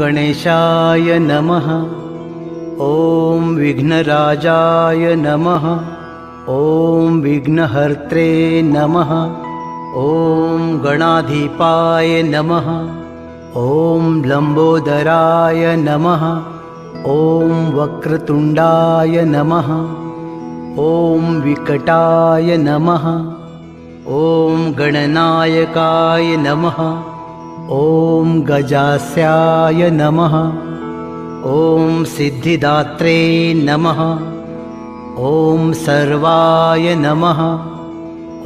गणेशाय नमः। ॐ विघ्नराजाय नमः। ॐ विघ्नहर्त्रे नमः। ॐ गणाधिपाय नमः। ॐ लम्बोदराय नमः। ॐ वक्रतुण्डाय नमः। ॐ विकटाय नमः। ॐ गणनायकाय नमः ॐ गजास्याय नमः। ॐ सिद्धिदात्रे नमः। ॐ सर्वाय नमः।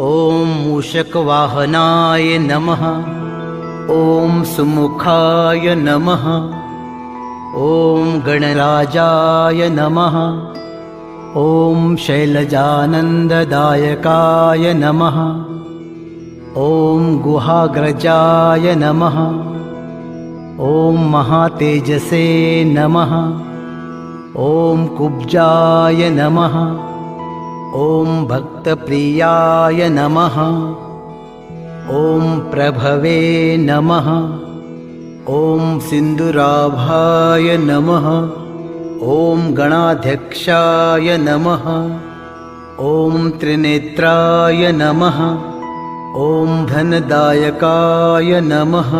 ॐ मूषकवाहनाय नमः। ॐ सुमुखाय नमः। ॐ गणराजाय नमः। ॐ शैलजानन्ददायकाय नमः ॐ गुहाग्रजाय नमः। ॐ महातेजसे नमः। ॐ कुब्जाय नमः। ॐ भक्तप्रियाय नमः। ॐ प्रभवे नमः। ॐ सिन्दुराभाय नमः। ॐ गणाध्यक्षाय नमः। ॐ त्रिनेत्राय नमः ॐ धनदायकाय नमः।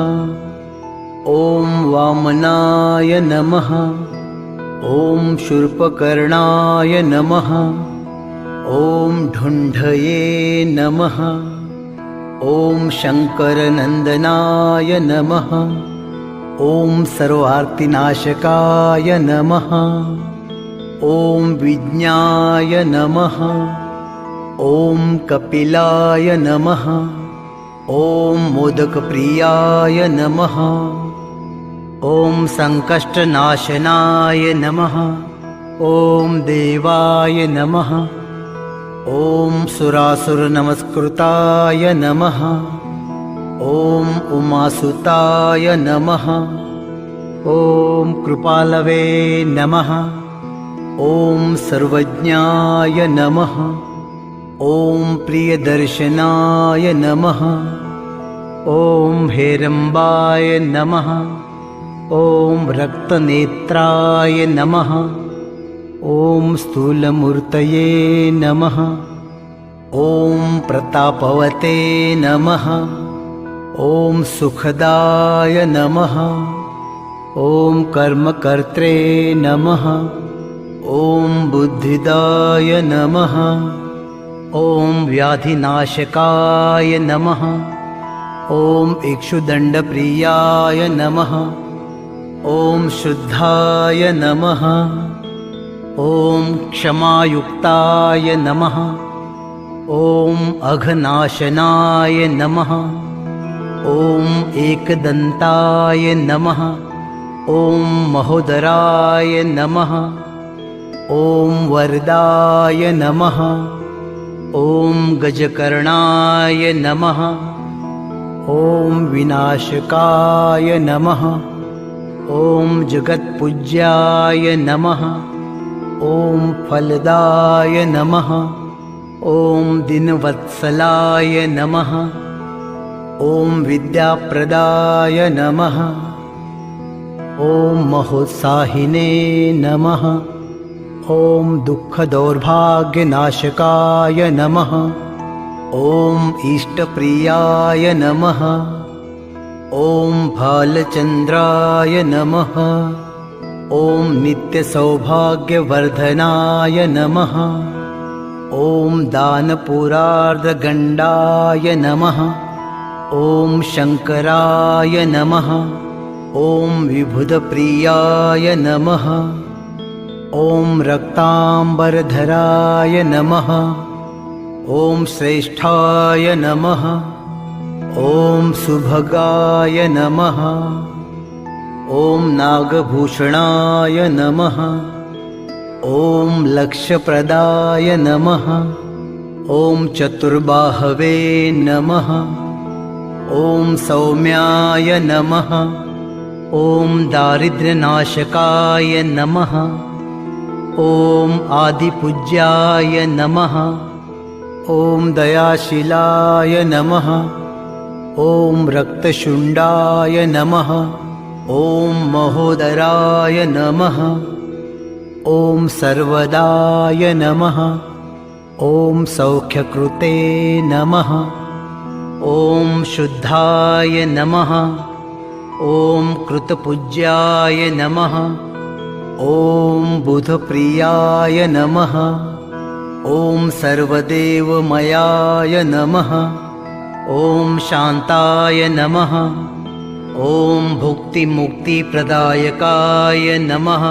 ॐ वामनाय नमः। ॐ शूर्पकर्णाय नमः। ॐ ढुण्ढये नमः। ॐ शङ्करनन्दनाय नमः। ॐ सर्वार्तिनाशकाय नमः। ॐ विज्ञाय नमः ॐ कपिलाय नमः। ॐ मोदकप्रियाय नमः। ॐ सङ्कष्टनाशनाय नमः। ॐ देवाय नमः। ॐ सुरासुरनमस्कृताय नमः। ॐ उमासुताय नमः। ॐ कृपालवे नमः। ॐ सर्वज्ञाय नमः ॐ प्रियदर्शनाय नमः। ॐ हेरम्बाय नमः। ॐ रक्तनेत्राय नमः। ॐ स्थूलमूर्तये नमः। ॐ प्रतापवते नमः। ॐ सुखदाय नमः। ॐ कर्मकर्त्रे नमः। ॐ बुद्धिदाय नमः ॐ व्याधिनाशकाय नमः। ॐ इक्षुदण्डप्रियाय नमः। ॐ शुद्धाय नमः। ॐ क्षमायुक्ताय नमः। ॐ अघनाशनाय नमः। ॐ एकदन्ताय नमः। ॐ महोदराय नमः। ॐ वरदाय नमः ॐ गजकर्णाय नमः। ॐ विनाशकाय नमः। ॐ जगत्पूज्याय नमः। ॐ फलदाय नमः। ॐ दिनवत्सलाय नमः। ॐ विद्याप्रदाय नमः। ॐ महोत्साहिने नमः ॐ दुःखदौर्भाग्यनाशकाय नमः। ॐ इष्टप्रियाय नमः। ॐ भालचन्द्राय नमः। ॐ नित्यसौभाग्यवर्धनाय नमः। ॐ दानपुरार्धगण्डाय नमः। ॐ शङ्कराय नमः। ॐ विबुधप्रियाय नमः ॐ रक्ताम्बरधराय नमः। ॐ श्रेष्ठाय नमः। ॐ सुभगाय नमः। ॐ नागभूषणाय नमः। ॐ लक्ष्यप्रदाय नमः। ॐ चतुर्बाहवे नमः। ॐ सौम्याय नमः। ॐ दारिद्र्यनाशकाय नमः ॐ आदिपूज्याय नमः। ॐ दयाशिलाय नमः। ॐ रक्तशुण्डाय नमः। ॐ महोदराय नमः। ॐ सर्वदाय नमः। ॐ सौख्यकृते नमः। ॐ शुद्धाय नमः। ॐ कृतपूज्याय नमः ॐ बुधप्रियाय नमः। ॐ सर्वदेवमयाय नमः। ॐ शान्ताय नमः। ॐ भुक्तिमुक्तिप्रदायकाय नमः।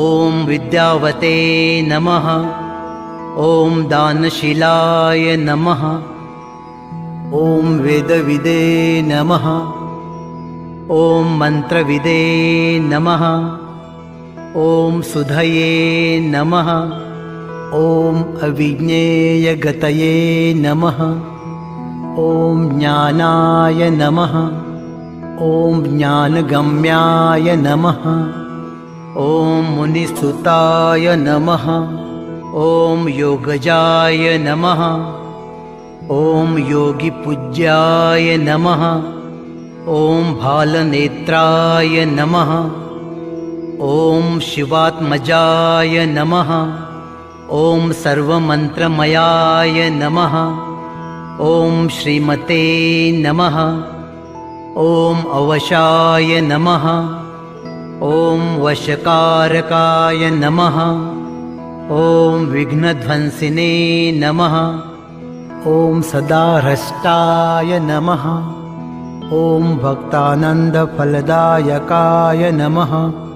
ॐ विद्यावते नमः। ॐ दानशीलाय नमः। ॐ वेदविदे नमः। ॐ मन्त्रविदे नमः ॐ सुधये नमः। ॐ अविज्ञेयगतये नमः। ॐ ज्ञानाय नमः। ॐ ज्ञानगम्याय नमः। ॐ मुनिसुताय नमः। ॐ योगजाय नमः। ॐ योगिपूज्याय नमः। ॐ भालनेत्राय नमः ॐ शिवात्मजाय नमः। ॐ सर्वमन्त्रमयाय नमः। ॐ श्रीमते नमः। ॐ अवशाय नमः। ॐ वशकारकाय नमः। ॐ विघ्नध्वंसिने नमः। ॐ सदाह्रष्टाय नमः। ॐ भक्तानन्दफलदायकाय नमः